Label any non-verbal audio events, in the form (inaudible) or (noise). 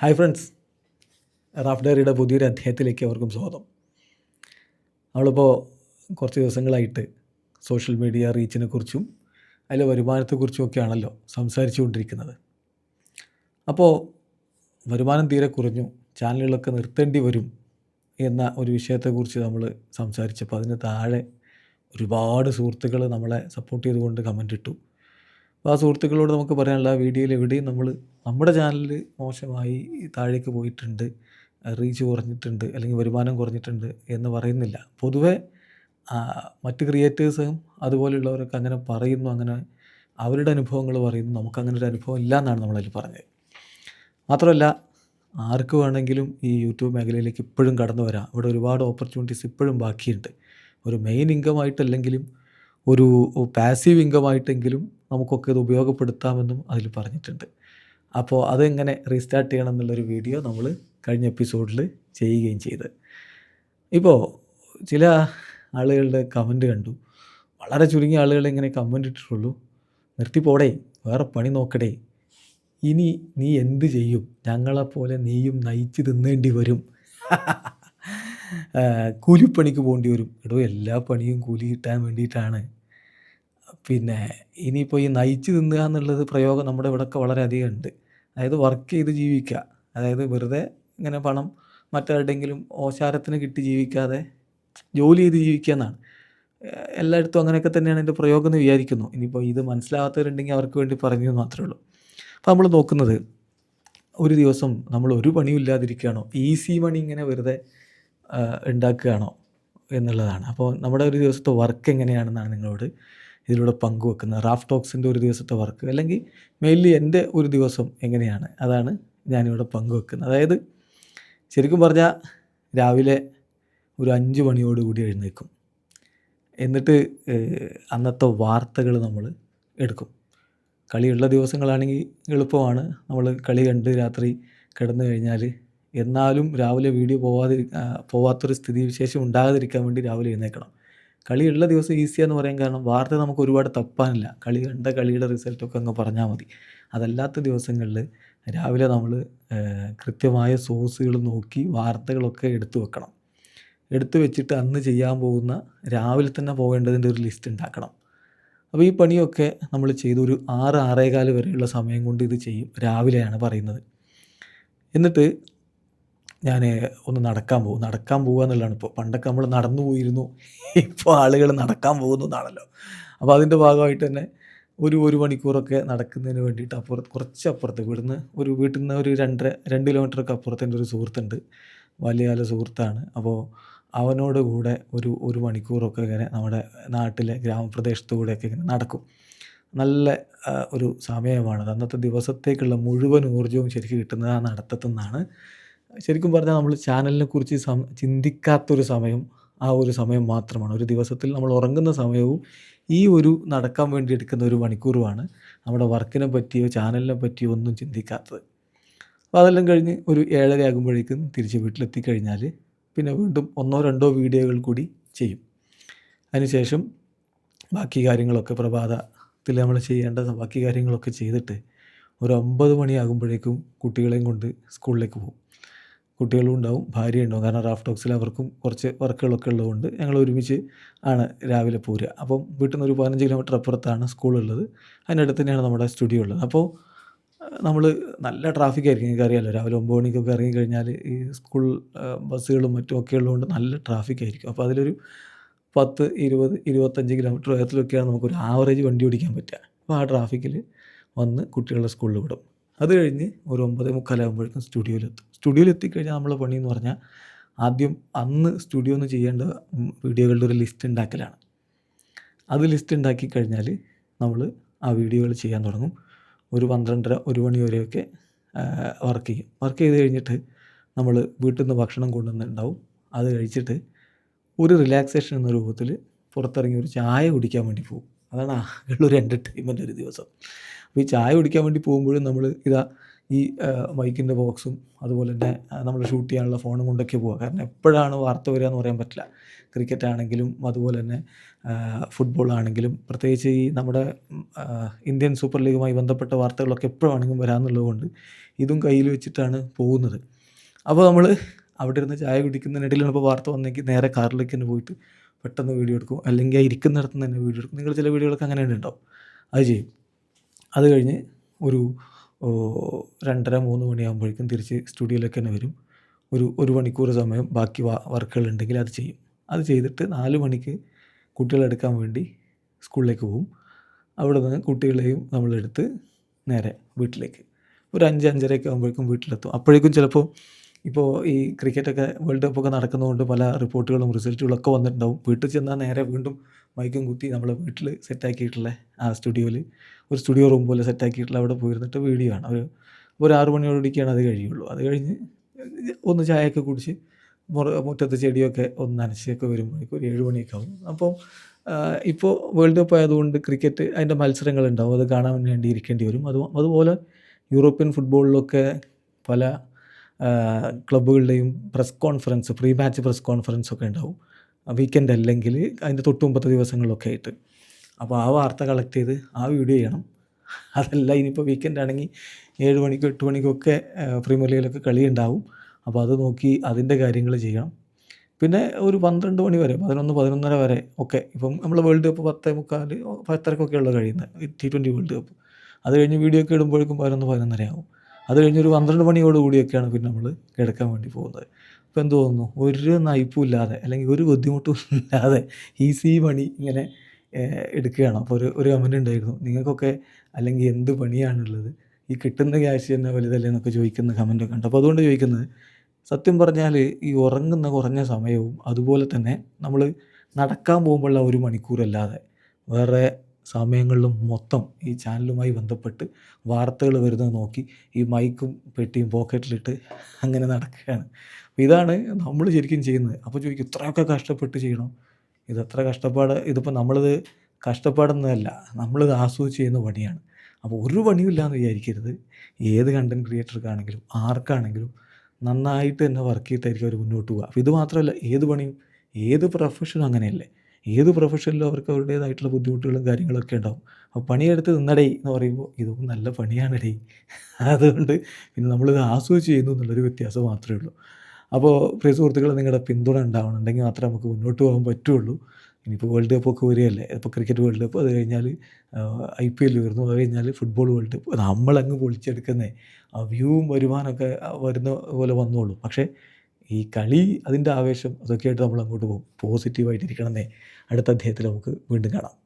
Hi friends Raf ഡയറിയുടെ പുതിയൊരു അധ്യായത്തിലേക്ക് അവർക്കും സ്വാഗതം. നമ്മളിപ്പോൾ കുറച്ച് ദിവസങ്ങളായിട്ട് സോഷ്യൽ മീഡിയ റീച്ചിനെ കുറിച്ചും അതിലെ വരുമാനത്തെക്കുറിച്ചും ഒക്കെയാണല്ലോ സംസാരിച്ചു കൊണ്ടിരിക്കുന്നത് അപ്പോൾ വരുമാനം തീരെ കുറഞ്ഞു ചാനലുകളൊക്കെ നിർത്തേണ്ടി വരും എന്ന ഒരു വിഷയത്തെക്കുറിച്ച് നമ്മൾ സംസാരിച്ചപ്പോൾ അതിന് താഴെ ഒരുപാട് സുഹൃത്തുക്കൾ നമ്മളെ സപ്പോർട്ട് ചെയ്തുകൊണ്ട് കമന്റ് ഇട്ടു. അപ്പോൾ ആ സുഹൃത്തുക്കളോട് നമുക്ക് പറയാനുള്ള വീഡിയോയിൽ എവിടെയും നമ്മൾ നമ്മുടെ ചാനലിൽ മോശമായി താഴേക്ക് പോയിട്ടുണ്ട് റീച്ച് കുറഞ്ഞിട്ടുണ്ട് അല്ലെങ്കിൽ വരുമാനം കുറഞ്ഞിട്ടുണ്ട് എന്ന് പറയുന്നില്ല. പൊതുവേ മറ്റ് ക്രിയേറ്റേഴ്സും അതുപോലെയുള്ളവരൊക്കെ അങ്ങനെ പറയുന്നു അങ്ങനെ അവരുടെ അനുഭവങ്ങൾ പറയുന്നു. നമുക്കങ്ങനെ ഒരു അനുഭവം ഇല്ല എന്നാണ് നമ്മളതിൽ പറഞ്ഞത്. മാത്രമല്ല ആർക്ക് വേണമെങ്കിലും ഈ യൂട്യൂബ് മേഖലയിലേക്ക് ഇപ്പോഴും കടന്നു വരാം. ഇവിടെ ഒരുപാട് ഓപ്പർച്യൂണിറ്റീസ് ഇപ്പോഴും ബാക്കിയുണ്ട്. ഒരു മെയിൻ ഇൻകം ആയിട്ടല്ലെങ്കിലും ഒരു പാസീവ് ഇൻകം ആയിട്ടെങ്കിലും നമുക്കൊക്കെ ഇത് ഉപയോഗപ്പെടുത്താമെന്നും അതിൽ പറഞ്ഞിട്ടുണ്ട്. അപ്പോൾ അതെങ്ങനെ റീസ്റ്റാർട്ട് ചെയ്യണം എന്നുള്ളൊരു വീഡിയോ നമ്മൾ കഴിഞ്ഞ എപ്പിസോഡിൽ ചെയ്യുകയും ചെയ്ത്. ഇപ്പോൾ ചില ആളുകളുടെ കമന്റ് കണ്ടു. വളരെ ചുരുങ്ങിയ ആളുകൾ ഇങ്ങനെ കമന്റ് ഇട്ടിട്ടുള്ളൂ. നിർത്തിപ്പോടേ വേറെ പണി നോക്കടേ. ഇനി നീ എന്ത് ചെയ്യും? ഞങ്ങളെപ്പോലെ നീയും നയിച്ച് തിന്നേണ്ടി വരും. (laughs) കൂലിപ്പണിക്ക് പോകേണ്ടി വരും. എടോ എല്ലാ പണിയും കൂലി കിട്ടാൻ വേണ്ടിയിട്ടാണ്. പിന്നെ ഇനിയിപ്പോൾ ഈ നയിച്ചു തിന്നുക എന്നുള്ളത് പ്രയോഗം നമ്മുടെ ഇവിടെയൊക്കെ വളരെയധികം ഉണ്ട്. അതായത് വർക്ക് ചെയ്ത് ജീവിക്കുക. അതായത് വെറുതെ ഇങ്ങനെ പണം മറ്റാരുടെങ്കിലും ഓശാരത്തിന് കിട്ടി ജീവിക്കാതെ ജോലി ചെയ്ത് ജീവിക്കുക എന്നാണ്. എല്ലായിടത്തും അങ്ങനെയൊക്കെ തന്നെയാണ് എന്റെ പ്രയോഗം എന്ന് വിചാരിക്കുന്നു. ഇനിയിപ്പോൾ ഇത് മനസ്സിലാവാത്തവരുണ്ടെങ്കിൽ അവർക്ക് വേണ്ടി പറഞ്ഞു മാത്രമേ ഉള്ളൂ. അപ്പോൾ നമ്മൾ നോക്കുന്നത് ഒരു ദിവസം നമ്മൾ ഒരു പണിയും ഇല്ലാതിരിക്കുകയാണോ? ഈസി മണി ഇങ്ങനെ വെറുതെ ഉണ്ടാക്കുകയാണോ എന്നുള്ളതാണ്. അപ്പോൾ നമ്മുടെ ഒരു ദിവസത്തെ വർക്ക് എങ്ങനെയാണെന്നാണ് നിങ്ങളോട് ഇതിലൂടെ പങ്കുവെക്കുന്നത് റാഫ് ടോക്സിന്റെ ഒരു ദിവസത്തെ വർക്ക് അല്ലെങ്കിൽ മെയിൻലി എന്റെ ഒരു ദിവസം എങ്ങനെയാണ് അതാണ് ഞാനിവിടെ പങ്കുവെക്കുന്നത്. അതായത് ശരിക്കും പറഞ്ഞാൽ രാവിലെ ഒരു അഞ്ച് മണിയോടുകൂടി എഴുന്നേൽക്കും. എന്നിട്ട് അന്നത്തെ വാർത്തകൾ നമ്മൾ എടുക്കും. കളിയുള്ള ദിവസങ്ങളാണെങ്കിൽ എളുപ്പമാണ്. നമ്മൾ കളി കണ്ട് രാത്രി കിടന്നു കഴിഞ്ഞാൽ എന്നാലും രാവിലെ വീഡിയോ പോവാതി പോവാത്തൊരു സ്ഥിതിവിശേഷം ഉണ്ടാകാതിരിക്കാൻ വേണ്ടി രാവിലെ എഴുന്നേൽക്കണം. കളിയുള്ള ദിവസം ഈസിയാന്ന് പറയാൻ കാരണം വാർത്ത നമുക്ക് ഒരുപാട് തപ്പാനില്ല. കളി കണ്ട കളിയുടെ റിസൾട്ടൊക്കെ അങ്ങ് പറഞ്ഞാൽ മതി. അതല്ലാത്ത ദിവസങ്ങളിൽ രാവിലെ നമ്മൾ കൃത്യമായ സോഴ്സുകൾ നോക്കി വാർത്തകളൊക്കെ എടുത്തു വെക്കണം. എടുത്തു വെച്ചിട്ട് അന്ന് ചെയ്യാൻ പോകുന്ന രാവിലെ തന്നെ പോകേണ്ടതിന്റെ ഒരു ലിസ്റ്റ് ഉണ്ടാക്കണം. അപ്പോൾ ഈ പണിയൊക്കെ നമ്മൾ ചെയ്ത് ഒരു ആറ് ആറേകാൽ വരെയുള്ള സമയം കൊണ്ട് ഇത് ചെയ്യും. രാവിലെയാണ് പറയുന്നത്. എന്നിട്ട് ഞാൻ ഒന്ന് നടക്കാൻ പോകും. നടക്കാൻ പോകുക എന്നുള്ളതാണ് ഇപ്പോൾ പണ്ടൊക്കെ നമ്മൾ നടന്നു പോയിരുന്നു. ഇപ്പോൾ ആളുകൾ നടക്കാൻ പോകുന്നു എന്നാണല്ലോ. അപ്പോൾ അതിന്റെ ഭാഗമായിട്ട് തന്നെ ഒരു ഒരു മണിക്കൂറൊക്കെ നടക്കുന്നതിന് വേണ്ടിയിട്ട് അപ്പുറത്ത് കുറച്ച് അപ്പുറത്ത് ഇവിടുന്ന് ഒരു വീട്ടിൽ നിന്ന് ഒരു രണ്ടര രണ്ട് കിലോമീറ്ററൊക്കെ അപ്പുറത്ത് എന്റെ ഒരു സുഹൃത്തുണ്ട്. വലിയ കാല സുഹൃത്താണ്. അപ്പോൾ അവനോട് കൂടെ ഒരു ഒരു മണിക്കൂറൊക്കെ ഇങ്ങനെ നമ്മുടെ നാട്ടിലെ ഗ്രാമപ്രദേശത്തു കൂടെയൊക്കെ ഇങ്ങനെ നടക്കും. നല്ല ഒരു സമയമാണ്. അന്നത്തെ ദിവസത്തേക്കുള്ള മുഴുവൻ ഊർജവും ശരിക്കും കിട്ടുന്നത് ആ നടത്തത്തു നിന്നാണ് ശരിക്കും പറഞ്ഞാൽ നമ്മൾ ചാനലിനെ കുറിച്ച് സം ചിന്തിക്കാത്തൊരു സമയം ആ ഒരു സമയം മാത്രമാണ്. ഒരു ദിവസത്തിൽ നമ്മൾ ഉറങ്ങുന്ന സമയവും ഈ ഒരു നടക്കാൻ വേണ്ടി എടുക്കുന്ന ഒരു മണിക്കൂറുമാണ് നമ്മുടെ വർക്കിനെ പറ്റിയോ ചാനലിനെ പറ്റിയോ ഒന്നും ചിന്തിക്കാത്തത്. അപ്പോൾ അതെല്ലാം കഴിഞ്ഞ് ഒരു ഏഴര ആകുമ്പോഴേക്കും തിരിച്ച് വീട്ടിലെത്തിക്കഴിഞ്ഞാൽ പിന്നെ വീണ്ടും ഒന്നോ രണ്ടോ വീഡിയോകൾ കൂടി ചെയ്യും. അതിനുശേഷം ബാക്കി കാര്യങ്ങളൊക്കെ പ്രഭാതത്തിൽ നമ്മൾ ചെയ്യേണ്ട ബാക്കി കാര്യങ്ങളൊക്കെ ചെയ്തിട്ട് ഒരു ഒമ്പത് മണിയാകുമ്പോഴേക്കും കുട്ടികളെയും കൊണ്ട് സ്കൂളിലേക്ക് പോകും. കുട്ടികളും ഉണ്ടാവും ഭാര്യ ഉണ്ടാവും. കാരണം റാഫ് ടോക്സിൽ അവർക്കും കുറച്ച് വർക്കുകളൊക്കെ ഉള്ളതുകൊണ്ട് ഞങ്ങൾ ഒരുമിച്ച് ആണ് രാവിലെ പോരുക. അപ്പം വീട്ടിൽ നിന്ന് ഒരു പതിനഞ്ച് കിലോമീറ്റർ അപ്പുറത്താണ് സ്കൂളുള്ളത് അതിനടുത്ത് തന്നെയാണ് നമ്മുടെ സ്റ്റുഡിയോ ഉള്ളത്. അപ്പോൾ നമ്മൾ നല്ല ട്രാഫിക് ആയിരിക്കും. നിങ്ങൾക്ക് അറിയാമല്ലോ രാവിലെ ഒമ്പത് മണിക്കൊക്കെ ഇറങ്ങിക്കഴിഞ്ഞാൽ ഈ സ്കൂൾ ബസ്സുകളും മറ്റും ഒക്കെ ഉള്ളതുകൊണ്ട് നല്ല ട്രാഫിക് ആയിരിക്കും. അപ്പോൾ അതിലൊരു പത്ത് ഇരുപത് ഇരുപത്തഞ്ച് കിലോമീറ്റർ വേഗത്തിലൊക്കെയാണ് നമുക്കൊരു ആവറേജ് വണ്ടി ഓടിക്കാൻ പറ്റുക. അപ്പോൾ ആ ട്രാഫിക്കിൽ വന്ന് കുട്ടികളെ സ്കൂളിൽ വിടും. അത് കഴിഞ്ഞ് ഒരു ഒമ്പത് മുക്കാലാകുമ്പോഴേക്കും സ്റ്റുഡിയോയിലെത്തും. എത്തിക്കഴിഞ്ഞാൽ നമ്മളെ പണി എന്ന് പറഞ്ഞാൽ ആദ്യം അന്ന് സ്റ്റുഡിയോ ഒന്ന് ചെയ്യേണ്ട വീഡിയോകളുടെ ഒരു ലിസ്റ്റ് ഉണ്ടാക്കലാണ്. അത് ലിസ്റ്റ് ഉണ്ടാക്കി കഴിഞ്ഞാൽ നമ്മൾ ആ വീഡിയോകൾ ചെയ്യാൻ തുടങ്ങും. ഒരു പന്ത്രണ്ടര ഒരു മണി വരെയൊക്കെ വർക്ക് ചെയ്യും. വർക്ക് ചെയ്ത് കഴിഞ്ഞിട്ട് നമ്മൾ വീട്ടിൽ നിന്ന് ഭക്ഷണം കൊണ്ടുവന്നിട്ടുണ്ടാവും. അത് കഴിച്ചിട്ട് ഒരു റിലാക്സേഷൻ എന്ന രൂപത്തിൽ പുറത്തിറങ്ങി ഒരു ചായ കുടിക്കാൻ വേണ്ടി പോകും. അതാണ് ആകെയുള്ള ഒരു എന്റർടൈൻമെന്റ് ഒരു ദിവസം. അപ്പോൾ ഈ ചായ കുടിക്കാൻ വേണ്ടി പോകുമ്പോഴും നമ്മൾ ഇതാ ഈ മൈക്കിന്റെ ബോക്സും അതുപോലെ തന്നെ നമ്മൾ ഷൂട്ട് ചെയ്യാനുള്ള ഫോണും കൊണ്ടൊക്കെ പോവുക കാരണം എപ്പോഴാണ് വാർത്ത വരിക എന്ന് പറയാൻ പറ്റില്ല. ക്രിക്കറ്റ് ആണെങ്കിലും അതുപോലെ തന്നെ ഫുട്ബോൾ ആണെങ്കിലും പ്രത്യേകിച്ച് ഈ നമ്മുടെ ഇന്ത്യൻ സൂപ്പർ ലീഗുമായി ബന്ധപ്പെട്ട വാർത്തകളൊക്കെ എപ്പോഴാണെങ്കിലും വരാമെന്നുള്ളതുകൊണ്ട് വരാമെന്നുള്ളത് ഇതും കയ്യിൽ വെച്ചിട്ടാണ് പോകുന്നത്. അപ്പോൾ നമ്മൾ അവിടെ ഇരുന്ന് ചായ കുടിക്കുന്നതിനിടയിലാണ് ഇപ്പോൾ വാർത്ത വന്നെങ്കിൽ നേരെ കാറിലേക്ക് തന്നെ പോയിട്ട് പെട്ടെന്ന് വീഡിയോ എടുക്കും. അല്ലെങ്കിൽ ആ ഇരിക്കുന്നിടത്ത് തന്നെ വീഡിയോ എടുക്കും. നിങ്ങൾ ചില വീഡിയോകളൊക്കെ അങ്ങനെ ഉണ്ടാവും. അത് ചെയ്യും. അത് കഴിഞ്ഞ് ഒരു രണ്ടര മൂന്ന് മണിയാകുമ്പോഴേക്കും തിരിച്ച് സ്റ്റുഡിയോയിലേക്ക് തന്നെ വരും. ഒരു ഒരു മണിക്കൂർ സമയം ബാക്കി വർക്കുകൾ ഉണ്ടെങ്കിൽ അത് ചെയ്യും. അത് ചെയ്തിട്ട് നാല് മണിക്ക് കുട്ടികളെ എടുക്കാൻ വേണ്ടി സ്കൂളിലേക്ക് പോകും. അവിടെ നിന്ന് കുട്ടികളെയും നമ്മളെടുത്ത് നേരെ വീട്ടിലേക്ക്. ഒരു അഞ്ച് അഞ്ചരയൊക്കെ ആകുമ്പോഴേക്കും വീട്ടിലെത്തും. അപ്പോഴേക്കും ചിലപ്പോൾ ഇപ്പോൾ ഈ ക്രിക്കറ്റൊക്കെ വേൾഡ് കപ്പൊക്കെ നടക്കുന്നതുകൊണ്ട് പല റിപ്പോർട്ടുകളും റിസൾട്ടുകളൊക്കെ വന്നിട്ടുണ്ടാവും. വീട്ടിൽ ചെന്നാൽ നേരെ വീണ്ടും മൈക്കും കുത്തി നമ്മളെ വീട്ടിൽ സെറ്റാക്കിയിട്ടുള്ള ആ സ്റ്റുഡിയോയിൽ ഒരു സ്റ്റുഡിയോ റൂം പോലെ സെറ്റാക്കിയിട്ടുള്ള അവിടെ പോയിരുന്നിട്ട് വീഡിയോ ആണ് ഒരു ഒരു ആറ് മണിയോടിക്കാണ് അത് കഴിയുള്ളൂ. അത് കഴിഞ്ഞ് ഒന്ന് ചായയൊക്കെ കുടിച്ച് മുറ്റത്ത് ചെടിയൊക്കെ ഒന്ന് നനച്ചൊക്കെ വരുമ്പോഴേക്കും ഒരു ഏഴ് മണിയൊക്കെ ആവും. അപ്പോൾ ഇപ്പോൾ വേൾഡ് കപ്പ് ആയതുകൊണ്ട് ക്രിക്കറ്റ് അതിന്റെ മത്സരങ്ങളുണ്ടാവും. അത് കാണാൻ വേണ്ടി ഇരിക്കേണ്ടി വരും. അത് അതുപോലെ യൂറോപ്യൻ ഫുട്ബോളിലൊക്കെ പല ക്ലബ്ബുകളുടെയും press conference pre match press conference ഒക്കെ ഉണ്ടാവും. വീക്കെൻഡ് അല്ലെങ്കിൽ അതിന്റെ തൊട്ട് മുമ്പത്തെ ദിവസങ്ങളിലൊക്കെ ആയിട്ട്. അപ്പോൾ ആ വാർത്ത കളക്ട് ചെയ്ത് ആ വീഡിയോ ചെയ്യണം. അതല്ല ഇനിയിപ്പോൾ വീക്കെൻഡ് ആണെങ്കിൽ ഏഴ് മണിക്കോ എട്ട് മണിക്കൊക്കെ പ്രീമിയർ ലീഗിലൊക്കെ കളി ഉണ്ടാവും. അപ്പോൾ അത് നോക്കി അതിന്റെ കാര്യങ്ങൾ ചെയ്യണം. പിന്നെ ഒരു പന്ത്രണ്ട് മണി വരെ പതിനൊന്ന് പതിനൊന്നര വരെ ഒക്കെ. ഇപ്പം നമ്മൾ വേൾഡ് കപ്പ് പത്തേ മുക്കാൽ പത്തരക്കൊക്കെയുള്ള കഴിയുന്നത് ടി ട്വന്റി വേൾഡ് കപ്പ് അത് കഴിഞ്ഞ് വീഡിയോ ഒക്കെ ഇടുമ്പോഴേക്കും പതിനൊന്ന് പതിനൊന്നര ആവും. അത് കഴിഞ്ഞൊരു പന്ത്രണ്ട് മണിയോടുകൂടിയൊക്കെയാണ് പിന്നെ നമ്മൾ കിടക്കാൻ വേണ്ടി പോകുന്നത്. അപ്പോൾ എന്ത് തോന്നുന്നു? ഒരു നയിപ്പും ഇല്ലാതെ അല്ലെങ്കിൽ ഒരു ബുദ്ധിമുട്ടും (laughs) ഇല്ലാതെ ഈസി പണി ഇങ്ങനെ എടുക്കുകയാണ്. അപ്പോൾ ഒരു ഒരു കമന്റ് ഉണ്ടായിരുന്നു. നിങ്ങൾക്കൊക്കെ അല്ലെങ്കിൽ എന്ത് പണിയാണുള്ളത്? ഈ കിട്ടുന്ന ക്യാഷ് തന്നെ വലുതല്ലേ എന്നൊക്കെ ചോദിക്കുന്ന കമന്റൊക്കെ ഉണ്ട്. അപ്പോൾ അതുകൊണ്ട് ചോദിക്കുന്നത് സത്യം പറഞ്ഞാൽ ഈ ഉറങ്ങുന്ന കുറഞ്ഞ സമയവും അതുപോലെ തന്നെ നമ്മൾ നടക്കാൻ പോകുമ്പോഴുള്ള ഒരു മണിക്കൂറല്ലാതെ വേറെ സമയങ്ങളിലും മൊത്തം ഈ ചാനലുമായി ബന്ധപ്പെട്ട് വാർത്തകൾ വരുന്നത് നോക്കി ഈ മൈക്കും പെട്ടിയും പോക്കറ്റിലിട്ട് അങ്ങനെ നടക്കുകയാണ്. അപ്പോൾ ഇതാണ് നമ്മൾ ശരിക്കും ചെയ്യുന്നത്. അപ്പോൾ ചോദിക്കും ഇത്രയൊക്കെ കഷ്ടപ്പെട്ട് ചെയ്യണം? എത്ര കഷ്ടപ്പാട്? ഇതിപ്പോൾ നമ്മളിത് കഷ്ടപ്പാടൊന്നുമല്ല നമ്മളിത് ആസ്വദിച്ച് ചെയ്യുന്ന പണിയാണ്. അപ്പോൾ ഒരു പണിയും എന്ന് വിചാരിക്കരുത്. ഏത് കണ്ടന്റ് ക്രിയേറ്റർക്കാണെങ്കിലും ആർക്കാണെങ്കിലും നന്നായിട്ട് തന്നെ വർക്ക് ചെയ്തായിരിക്കും അവർ മുന്നോട്ട് പോകുക അപ്പോൾ ഇത് മാത്രമല്ല ഏത് പണിയും ഏത് പ്രൊഫഷനും അങ്ങനെയല്ലേ. ഏത് പ്രൊഫഷനിലും അവർക്ക് അവരുടേതായിട്ടുള്ള ബുദ്ധിമുട്ടുകളും കാര്യങ്ങളൊക്കെ ഉണ്ടാവും. അപ്പോൾ പണിയെടുത്ത് നിന്നടേ എന്ന് പറയുമ്പോൾ ഇതൊക്കെ നല്ല പണിയാണടേ. (laughs) അതുകൊണ്ട് പിന്നെ നമ്മളിത് ആസ്വദിച്ച് ചെയ്യുന്നു എന്നുള്ളൊരു വ്യത്യാസം മാത്രമേ ഉള്ളൂ. അപ്പോൾ പ്രിയ സുഹൃത്തുക്കൾ നിങ്ങളുടെ പിന്തുണ ഉണ്ടാവണമെങ്കിൽ മാത്രമേ നമുക്ക് മുന്നോട്ട് പോകാൻ പറ്റുള്ളൂ. ഇനിയിപ്പോൾ വേൾഡ് കപ്പ് ഒക്കെ വരികയല്ലേ? ഇപ്പോൾ ക്രിക്കറ്റ് വേൾഡ് കപ്പ് അത് കഴിഞ്ഞാൽ ഐ പി എൽ വരുന്നു അത് കഴിഞ്ഞാൽ ഫുട്ബോൾ വേൾഡ് കപ്പ് നമ്മളങ്ങ് പൊളിച്ചെടുക്കുന്നേ. ആ വ്യൂവും വരുമാനമൊക്കെ വരുന്ന പോലെ വന്നോളൂ. പക്ഷേ ഈ കളി അതിന്റെ ആവേശം അതൊക്കെയായിട്ട് നമ്മൾ അങ്ങോട്ട് പോകും പോസിറ്റീവായിട്ടിരിക്കണമെന്നേ അടുത്ത അധ്യായത്തിൽ നമുക്ക് വീണ്ടും കാണാം.